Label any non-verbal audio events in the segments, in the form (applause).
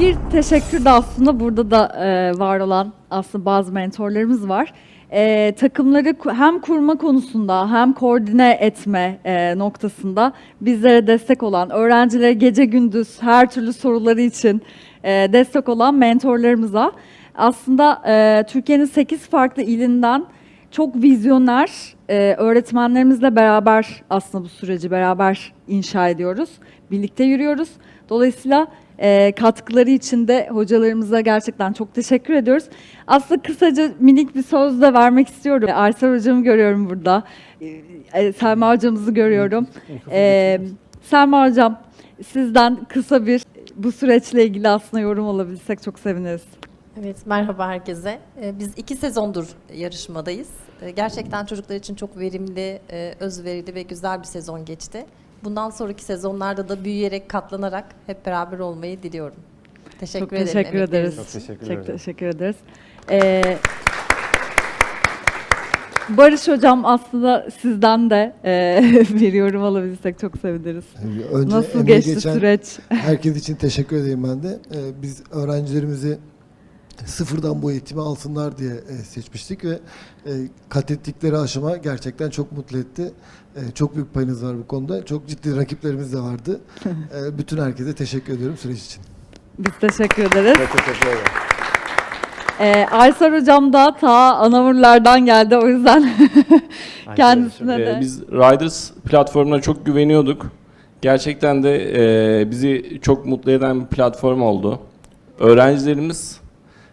Bir teşekkür de aslında burada da e, var olan aslında bazı mentorlarımız var. E, takımları hem kurma konusunda hem koordine etme e, noktasında bizlere destek olan, öğrencilere gece gündüz her türlü soruları için e, destek olan mentorlarımıza aslında e, Türkiye'nin 8 farklı ilinden çok vizyoner e, öğretmenlerimizle beraber aslında bu süreci beraber inşa ediyoruz. Birlikte yürüyoruz. Dolayısıyla e, katkıları için de hocalarımıza gerçekten çok teşekkür ediyoruz. Aslında kısaca minik bir söz de vermek istiyorum. Aysel hocamı görüyorum burada. E, e, Selma hocamızı görüyorum. E, Selma hocam sizden kısa bir bu süreçle ilgili aslında yorum alabilsek çok seviniriz. Evet, merhaba herkese. Ee, Biz iki sezondur yarışmadayız. Ee, Gerçekten çocuklar için çok verimli, e, özverili ve güzel bir sezon geçti. Bundan sonraki sezonlarda da büyüyerek, katlanarak hep beraber olmayı diliyorum. Teşekkür çok ederim. teşekkür ederiz. Çok teşekkür Çok ederim. teşekkür ederiz. Ee, Barış hocam aslında sizden de e, (laughs) bir yorum alabilsek çok seviniriz. Önce Nasıl geçti geçen süreç? Herkes için teşekkür edeyim ben de. Ee, biz öğrencilerimizi sıfırdan bu eğitimi alsınlar diye e, seçmiştik ve e, kat ettikleri aşama gerçekten çok mutlu etti. E, çok büyük payınız var bu konuda. Çok ciddi rakiplerimiz de vardı. (laughs) Bütün herkese teşekkür ediyorum süreç için. Biz teşekkür ederiz. Çok teşekkür ederim. Ee, Aysar hocam da ta Anavurlardan geldi o yüzden (laughs) kendisine de. Biz Riders platformuna çok güveniyorduk. Gerçekten de e, bizi çok mutlu eden bir platform oldu. Öğrencilerimiz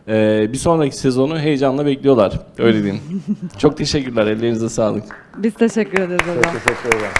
e, bir sonraki sezonu heyecanla bekliyorlar. Öyle diyeyim. (laughs) çok teşekkürler. Ellerinize sağlık. Biz teşekkür ederiz hocam. Çok teşekkür ederim.